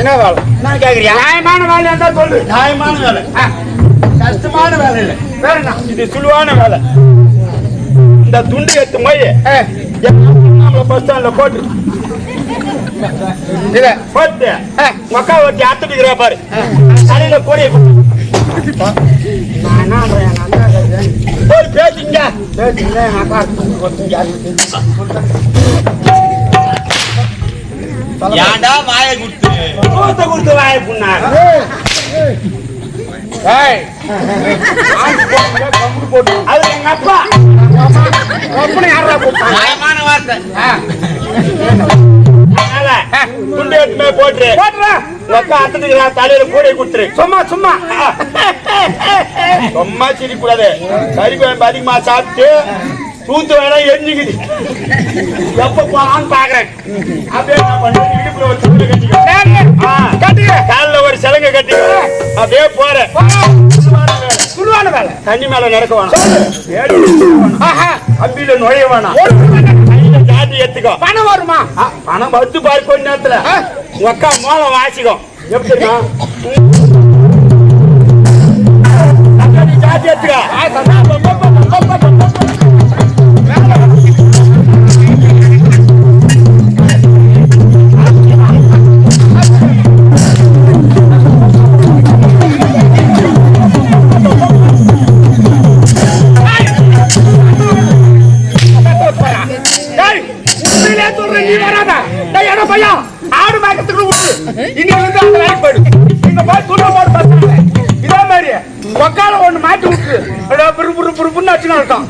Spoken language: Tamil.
என்ன வேலை? நான் கேக்குறியா? நியாயமான வேலை இருந்தா சொல்லு. நியாயமான வேலை. கஷ்டமான வேலை இல்லை. வேற இது சுழுவான வேலை. இந்த துண்டு எடுத்து போய் நம்மள பஸ் ஸ்டாண்ட்ல போட்டு. இத. போட்டு. மக்கா ஒட்டி அத்துட்டுக்கிறா பாரு. தலையில கோடியை பேசிங்க பேசுங்க. ஏன்டா வாயை குடுத்து? தூத்த கொடுத்து வாய புண்ணா ஏய், ஆண்டு போடுங்க, கம்பு போடு. அது எங்க அப்பா யார்றா கூப்பிட்டாங்க? நியாயமான வார்த்தை அதனால துண்டு எடுத்து போய் போட்டு போடுறா. மக்கா அத்துட்டுக்கிறா தலையில கோடியை கொடுத்துரு. சும்மா சும்மா. சும்மா சிரிக்கூடாது. கறி குழம்பு அதிகமா சாப்பிட்டு தூத்து வேணா எரிஞ்சுக்குது. எப்ப போலான்னு பாக்குறேன் அப்படியே நான் பண்ணுவேன் இடுப்புல ஒரு சிலுவை கட்டிக்கோ அப்படியே போறேன். சுடுவான வேலை தண்ணி மேல நடக்க வேணாம். கம்பியில நுழைய வேணாம். ஜாதி எடுத்துக்கோ பணம் வருமா? பணம் பத்து பாரு கொஞ்ச நேரத்துல. அக்கா மோளம் அக்கா நீ ஜாதி எடுத்துக்கோ வராத. டேய், எடா பையா, ஆடு மேய்க்கிறதுக்கு விட்டு. இன்னைக்கு வந்து அந்த வேலைக்கு போயிடு. இங்க போய் துண்டை போட்டு பசங்க. இதே மாதிரி உக்கால ஒண்ணு மாட்டி விட்டு புரு புரு புரு புருன்னு அடிச்சுன்னு இருக்கும்